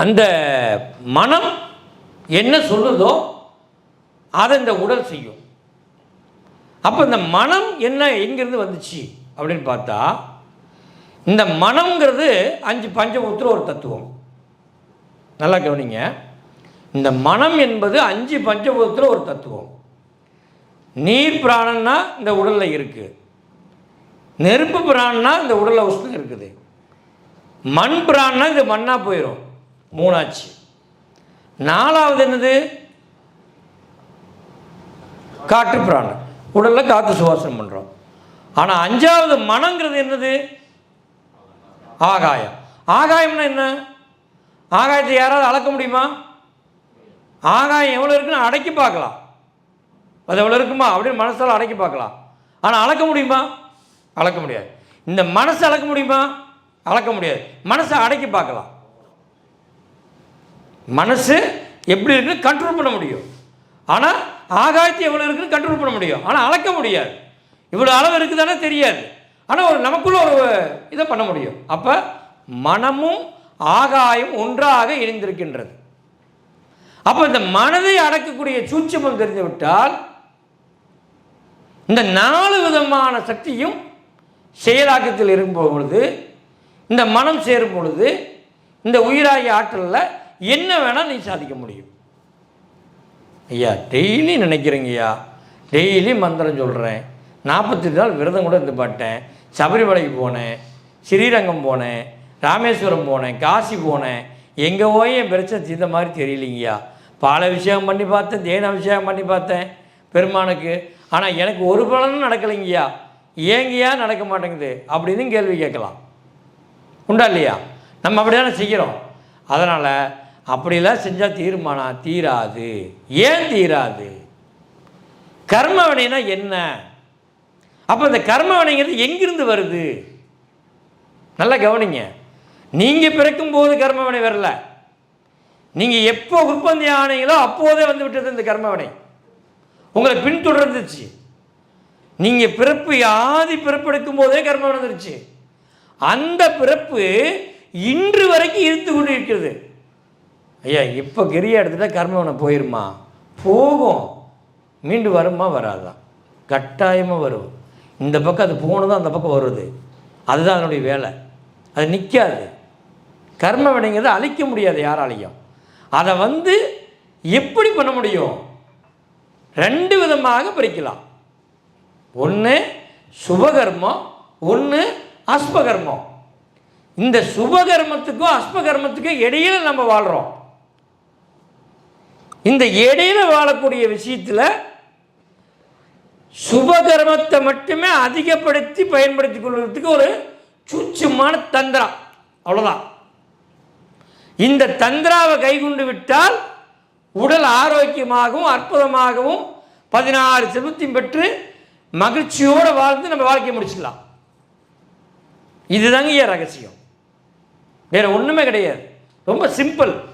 அந்த மனம் என்ன சொல்லுதோ அதை இந்த உடல் செய்யும். அப்போ இந்த மனம் என்ன எங்கேருந்து வந்துச்சு அப்படின்னு பார்த்தா இந்த மனம்ங்கிறது அஞ்சு பஞ்சபூத்திர ஒரு தத்துவம். நல்லா கவனிங்க. இந்த மனம் என்பது அஞ்சு பஞ்சபூத்திர ஒரு தத்துவம். நீர் பிராணன்னா இந்த உடலில் இருக்குது நெருப்பு பிராணன்னா இந்த உடலில் உஷ்ணம் இருக்குது. மண் பிராணனா இது மண்ணாக போயிடும் மூணாச்சு. நாலாவது என்னது? காற்று பிராணம். உடலில் காற்று சுவாசனம் பண்ணுறோம் ஆனால் அஞ்சாவது மனங்கிறது என்னது? ஆகாயம். ஆகாயம்னா என்ன? ஆகாயத்தை யாராவது அளக்க முடியுமா? ஆகாயம் எவ்வளோ இருக்குன்னு அடக்கி பார்க்கலாம். அது எவ்வளோ இருக்குமா? அப்படின்னு மனசால் அடக்கி பார்க்கலாம். ஆனால் அளக்க முடியுமா? அளக்க முடியாது. இந்த மனசை அளக்க முடியுமா? அளக்க முடியாது. மனசை அடக்கி பார்க்கலாம். மனசு எப்படி இருக்குன்னு கண்ட்ரோல் பண்ண முடியும். ஆனால் ஆகாயத்து எவ்வளோ இருக்குன்னு கண்ட்ரோல் பண்ண முடியும். ஆனால் அளக்க முடியாது. இவ்வளோ அளவு இருக்குதானே தெரியாது. ஆனால் ஒரு நமக்குள்ள ஒரு இதை பண்ண முடியும். அப்போ மனமும் ஆகாயம் ஒன்றாக இணைந்திருக்கின்றது. அப்போ இந்த மனதை அடக்கக்கூடிய சூட்சமம் தெரிந்துவிட்டால் இந்த நாலு விதமான சக்தியும் செயலாக்கத்தில் இருக்கும் பொழுது இந்த மனம் சேரும் பொழுது இந்த உயிராகிய ஆற்றலில் என்ன வேணால் நீ சாதிக்க முடியும். ஐயா டெய்லி நினைக்கிறேங்க ஐயா. டெய்லி மந்திரம் சொல்கிறேன் நாற்பத்தெட்டு நாள் விரதம் கூட இருந்து பாட்டேன். சபரிமலைக்கு போனேன். ஸ்ரீரங்கம் போனேன். ராமேஸ்வரம் போனேன். காசி போனேன். எங்கே போய் என் பிரச்சனை தீர்ந்த மாதிரி தெரியலைங்கய்யா பால அபிஷேகம் பண்ணி பார்த்தேன் தேன அபிஷேகம் பண்ணி பார்த்தேன் பெருமானுக்கு. ஆனால் எனக்கு ஒரு பலனும் நடக்கலைங்கய்யா ஏங்கய்யா நடக்க மாட்டேங்குது அப்படின்னு கேள்வி கேட்கலாம். உண்டா இல்லையா? நம்ம அப்படி தானே செய்கிறோம். அதனால் அப்படிலாம் செஞ்சால் தீருமானா? தீராது. ஏன் தீராது? கர்மவனைனா என்ன? அப்போ இந்த கர்மவனைங்கிறது எங்கிருந்து வருது? நல்லா கவனிங்க. நீங்கள் பிறக்கும் போது கர்மவனை வரல. நீங்கள் எப்போ உற்பத்தி ஆனீங்களோ அப்போதே வந்து விட்டது இந்த கர்மவனை உங்களை பின்தொடர்ந்துச்சு. நீங்கள் பிறப்பு ஆதி பிறப்பு எடுக்கும் போதே கர்மம் வந்துருச்சு. அந்த பிறப்பு இன்று வரைக்கும் இருந்து கொண்டு இருக்கிறது ஐயா இப்போ கிரியை எடுத்துட்டா கர்மவனை போயிருமா? போகும். மீண்டு வருமா? வராதா. கட்டாயமாக வரும். இந்த பக்கம் அது போனதும் அந்த பக்கம் வருது. அதுதான் அதனுடைய வேலை. அது நிற்காது கர்ம வினைங்கிறத அழிக்க முடியாது யாராலையும். அதை வந்து எப்படி பண்ண முடியும்? ரெண்டு விதமாக பிரிக்கலாம். ஒன்று சுபகர்மம் ஒன்று அஸ்பகர்மம் இந்த சுபகர்மத்துக்கும் அஸ்பகர்மத்துக்கும் இடையில நம்ம வாழ்கிறோம் இந்த இடையில வாழக்கூடிய விஷயத்தில் சுபகர்மத்தை மட்டுமே அதிகப்படுத்தி பயன்படுத்தி கொள்வதற்கு ஒரு சூட்சமான தந்திரம் அவ்வளோதான் இந்த தந்திராவை கைகொண்டு விட்டால் உடல் ஆரோக்கியமாகவும் அற்புதமாகவும் பதினாறு செல்வத்தையும் பெற்று மகிழ்ச்சியோடு வாழ்ந்து நம்ம வாழ்க்கையை முடிச்சிடலாம். இதுதாங்க ஏன் ரகசியம். வேறு ஒன்றுமே கிடையாது. ரொம்ப சிம்பிள்.